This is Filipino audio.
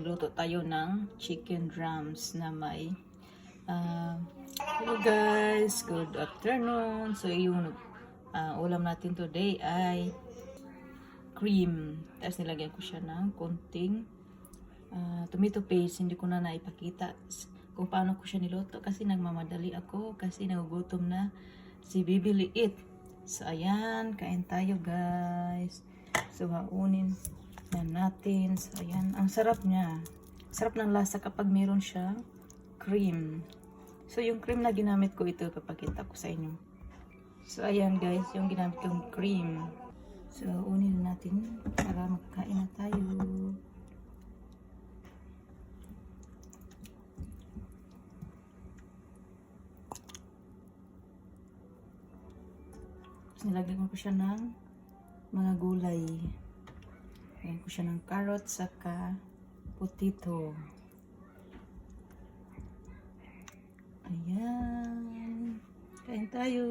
Luto tayo ng chicken drums na may ah, Hello guys, good afternoon. So yung ah, ulam natin today ay cream. Tapos nilagyan ko siya ng konting ah, tomato paste. Hindi ko na naipakita kung paano ko siya niluto kasi nagmamadali ako kasi nagugutom na si Bibi Liit. So ayan, kain tayo guys. So haunin natin. So ayan, ang sarap niya. Sarap ng lasa kapag meron siyang cream. So yung cream na ginamit ko ito, papakita ko sa inyo. So ayan guys, yung ginamit kong cream. So unin na natin para magkain na tayo. Tapos nilagyan ko siya ng mga gulay. Ko siya ng carrot saka potato. Ayan. Kain tayo.